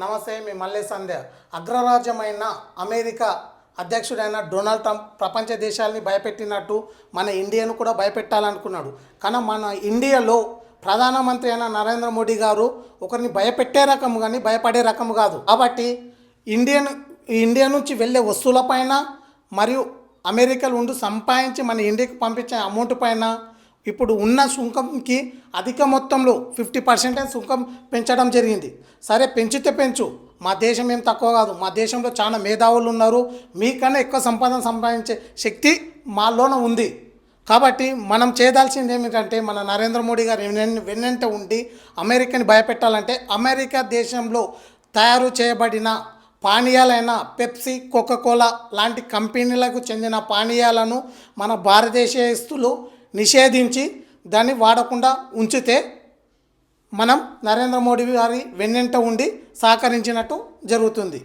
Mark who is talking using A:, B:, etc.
A: నమస్తే మీ మల్లె సంధ్య. అగ్రరాజ్యమైన అమెరికా అధ్యక్షుడైన డొనాల్డ్ ట్రంప్ ప్రపంచ దేశాలని భయపెట్టినట్టు మన ఇండియాను కూడా భయపెట్టాలనుకున్నాడు. కానీ మన ఇండియాలో ప్రధానమంత్రి అయిన నరేంద్ర మోడీ గారు ఒకరిని భయపెట్టే రకం కానీ భయపడే రకం కాదు. కాబట్టి ఇండియన్ ఇండియా నుంచి వెళ్ళే వస్తువులపైన మరియు అమెరికాలో ఉండి సంపాదించి మన ఇండియాకి పంపించే అమౌంట్ పైన ఇప్పుడు ఉన్న సుంకంకి అధిక మొత్తంలో ఫిఫ్టీ పర్సెంటేజ్ సుంకం పెంచడం జరిగింది. సరే పెంచితే పెంచు. మా దేశం ఏం తక్కువ కాదు. మా దేశంలో చాలా మేధావులు ఉన్నారు. మీకన్నా ఎక్కువ సంపాదన సంపాదించే శక్తి మాలోన ఉంది. కాబట్టి మనం చేయదాల్సింది ఏమిటంటే మన నరేంద్ర మోడీ గారు వెన్న- వెన్నంట ఉండి అమెరికాని భయపెట్టాలంటే అమెరికా దేశంలో తయారు చేయబడిన పానీయాలైన పెప్సీ కోకోకోలా లాంటి కంపెనీలకు చెందిన పానీయాలను మన భారతదేశస్తులు నిషేధించి దాన్ని వాడకుండా ఉంచితే మనం నరేంద్ర మోడీ గారి వెన్నెంట ఉండి సహకరించినట్టు జరుగుతుంది.